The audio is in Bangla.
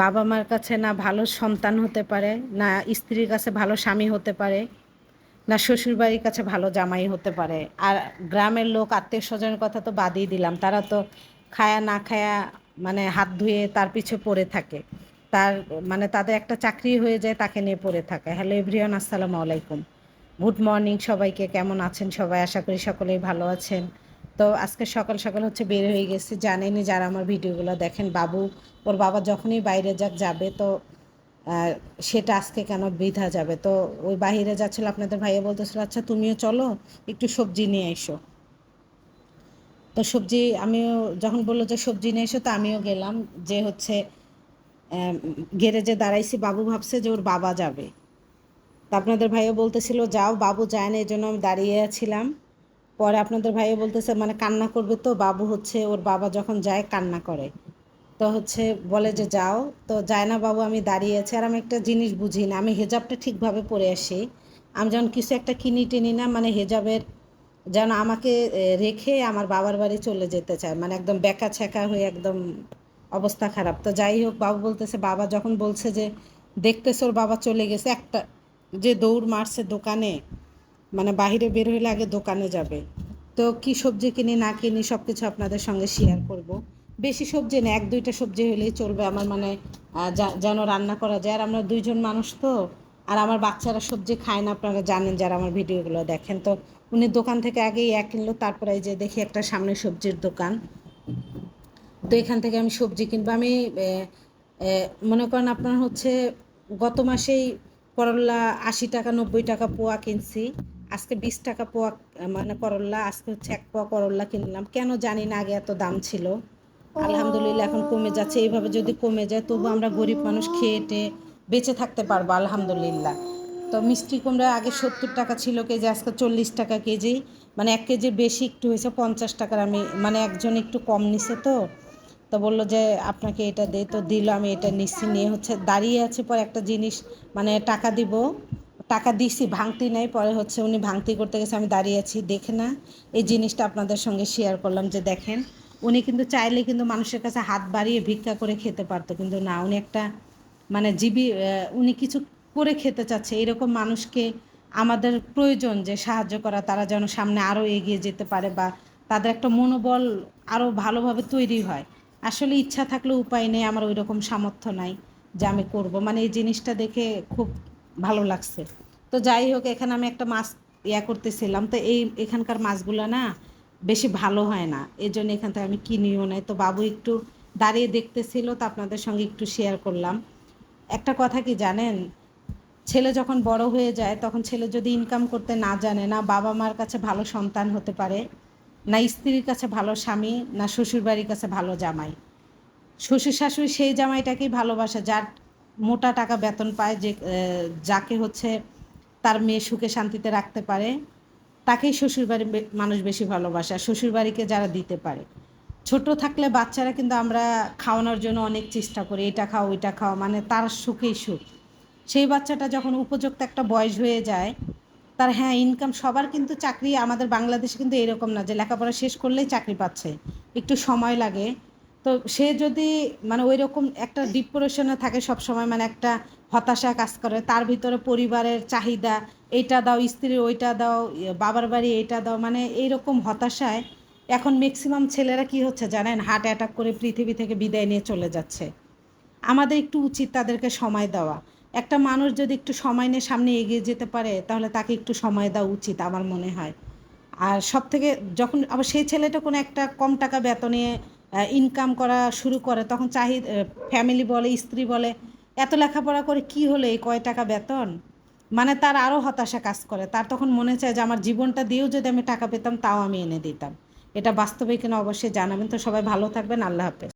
বাবা মার কাছে না ভালো সন্তান হতে পারে, না স্ত্রীর কাছে ভালো স্বামী হতে পারে, না শ্বশুরবাড়ির কাছে ভালো জামাই হতে পারে। আর গ্রামের লোক আত্মীয় স্বজনের কথা তো বাদই দিলাম, তারা তো খায়া না খায়া মানে হাত ধুয়ে তার পিছে পড়ে থাকে। তার মানে তাদের একটা চাকরি হয়ে যায়, তাকে নিয়ে পড়ে থাকে। হ্যালো এভরিওয়ান, আসসালামু আলাইকুম। গুড মর্নিং সবাইকে, কেমন আছেন সবাই? আশা করি সকলেই ভালো আছেন। তো আজকে সকাল সকাল হচ্ছে বের হয়ে গেছি, জানেনই যারা আমার ভিডিওগুলো দেখেন, বাবু, ওর বাবা যখনই বাইরে যাক যাবে তো সেটা আজকে কেন বৃথা যাবে? তো ওই বাহিরে যাচ্ছিল, আপনাদের ভাইয়া বলতেছিল আচ্ছা তুমিও চলো, একটু সবজি নিয়ে এসো। তো সবজি, আমিও যখন বলল যে সবজি নিয়ে এসো, তো আমিও গেলাম, যে হচ্ছে গ্যারেজে দাঁড়াইছি, বাবু ভাবছে যে ওর বাবা যাবে। তা আপনাদের ভাইও বলতেছিল, যাও, বাবু যায় না এই জন্য আমি দাঁড়িয়ে আছিলাম। পরে আপনাদের ভাইও বলতেছে মানে কান্না করবে তো, বাবু হচ্ছে ওর বাবা যখন যায় কান্না করে। তো হচ্ছে বলে যে, যাও। তো যায় না বাবু, আমি দাঁড়িয়ে আছি। আর আমি একটা জিনিস বুঝি না, আমি হেজাবটা ঠিকভাবে পরে আসি। আমি যখন কিছু একটা কিনি টিনি না মানে হেজাবের যেন আমাকে রেখে আমার বাবার বাড়ি চলে যেতে চায়। মানে একদম বেকা ছেঁকা হয়ে একদম অবস্থা খারাপ। তো যাই হোক, বাবু বলতেছে, বাবা যখন বলছে যে, দেখতেছে ওর বাবা চলে গেছে একটা, যে দৌড় মারছে দোকানে মানে বাহিরে বের হইলে আগে দোকানে যাবে। তো কি সবজি কিনি, না কিনি সব কিছু আপনাদের সঙ্গে শেয়ার করব। বেশি সবজি না, এক দুইটা সবজি হলেই চলবে আমার মানে যেন রান্না করা যায়। আর আমরা দুইজন মানুষ তো, আর আমার বাচ্চারা সবজি খায় না, আপনারা জানেন যারা আমার ভিডিওগুলো দেখেন। তো উনি দোকান থেকে আগেই এক কিনলো, তারপরে যে দেখি একটা সামনে সবজির দোকান। তো এখান থেকে আমি সবজি কিনবো। আমি মনে করেন আপনার হচ্ছে গত মাসেই করল্লা আশি টাকা, নব্বই টাকা পোয়া কিনছি। আজকে বিশ টাকা পোয়া মানে করল্লা আজকে হচ্ছে এক পোয়া করল্লা কিনলাম। কেন জানি না, আগে এত দাম ছিল। আলহামদুলিল্লাহ, এখন কমে যাচ্ছে। এইভাবে যদি কমে যায়, তবু আমরা গরিব মানুষ খেয়ে বেঁচে থাকতে পারব, আলহামদুলিল্লাহ। তো মিষ্টি কুমড়া আগে সত্তর টাকা ছিল কেজি, আজকে চল্লিশ টাকা কেজি। মানে এক কেজির বেশি একটু হয়েছে, পঞ্চাশ টাকার আমি মানে একজন একটু কম নিছে তো। তো বলল যে, আপনাকে এটা দে। তো দিল, আমি এটা নিচ্ছি নিয়ে হচ্ছে দাঁড়িয়ে আছে পরে একটা জিনিস মানে টাকা দিব। টাকা দিছি, ভাঙতি নেই। পরে হচ্ছে উনি ভাঙতি করতে গেছে, আমি দাঁড়িয়ে আছি। দেখে না, এই জিনিসটা আপনাদের সঙ্গে শেয়ার করলাম যে দেখেন, উনি কিন্তু চাইলে কিন্তু মানুষের কাছে হাত বাড়িয়ে ভিক্ষা করে খেতে পারতো, কিন্তু না, উনি একটা মানে জীবী উনি কিছু করে খেতে চাচ্ছে। এরকম মানুষকে আমাদের প্রয়োজন যে সাহায্য করা, তারা যেন সামনে আরও এগিয়ে যেতে পারে বা তাদের একটা মনোবল আরও ভালোভাবে তৈরি হয়। আসলে ইচ্ছা থাকলে উপায় নেই, আমার ওই রকম সামর্থ্য নাই যে আমি করব। মানে এই জিনিসটা দেখে খুব ভালো লাগছে। তো যাই হোক, এখানে আমি একটা মাছ ইয়া করতেছিলাম। তো এই এখানকার মাছগুলো না বেশি ভালো হয় না। এই জন্য এখান থেকে আমি কিনিও নাই। তো বাবু একটু দাঁড়িয়ে দেখতেছিল, তো আপনাদের সঙ্গে একটু শেয়ার করলাম। একটা কথা কি জানেন? ছেলে যখন বড় হয়ে যায়, তখন ছেলে যদি ইনকাম করতে না জানে, না বাবা মার কাছে ভালো সন্তান হতে পারে, না স্ত্রীর কাছে ভালো স্বামী, না শ্বশুরবাড়ির কাছে ভালো জামাই। শ্বশুর শাশুড়ি সেই জামাইটাকেই ভালোবাসে, যার মোটা টাকা বেতন পায়, যে যাকে হচ্ছে তার মেয়ে সুখে শান্তিতে রাখতে পারে, তাকেই শ্বশুরবাড়ির মানুষ বেশি ভালোবাসে শ্বশুরবাড়িকে যারা দিতে পারে। ছোট থাকলে বাচ্চারা কিন্তু আমরা খাওয়ানোর জন্য অনেক চেষ্টা করি, এটা খাও, ওইটা খাও মানে তার সুখেই সুখ। সেই বাচ্চাটা যখন উপযুক্ত একটা বয়স হয়ে যায়, তার হ্যাঁ ইনকাম সবার কিন্তু চাকরি আমাদের বাংলাদেশে কিন্তু এরকম না যে লেখাপড়া শেষ করলেই চাকরি পাচ্ছে। একটু সময় লাগে তো সে যদি মানে ওই রকম একটা ডিপ্রেশনে থাকে সব সময় মানে একটা হতাশা কাজ করে, তার ভিতরে পরিবারের চাহিদা, এইটা দাও, স্ত্রীর ওইটা দাও, বাবার বাড়ি এইটা দাও মানে এইরকম হতাশায় এখন ম্যাক্সিমাম ছেলেরা কি হচ্ছে জানেন? হার্ট অ্যাটাক করে পৃথিবী থেকে বিদায় নিয়ে চলে যাচ্ছে। আমাদের একটু উচিত তাদেরকে সময় দেওয়া। একটা মানুষ যদি একটু সময় নিয়ে সামনে এগিয়ে যেতে পারে, তাহলে তাকে একটু সময় দেওয়া উচিত আমার মনে হয়। আর সব থেকে যখন, আবার সেই ছেলেটা কোনো একটা কম টাকা বেতনে ইনকাম করা শুরু করে, তখন চাহি ফ্যামিলি বলে, স্ত্রী বলে, এত লেখাপড়া করে কি হলো এই কয় টাকা বেতন? মানে তার আরও হতাশা কাজ করে। তার তখন মনে চায় যে আমার জীবনটা দিয়েও যদি আমি টাকা পেতাম, তাও আমি এনে দিতাম। এটা বাস্তবে কিনা অবশ্যই জানাবেন। তো সবাই ভালো থাকবেন। আল্লাহ হাফেজ।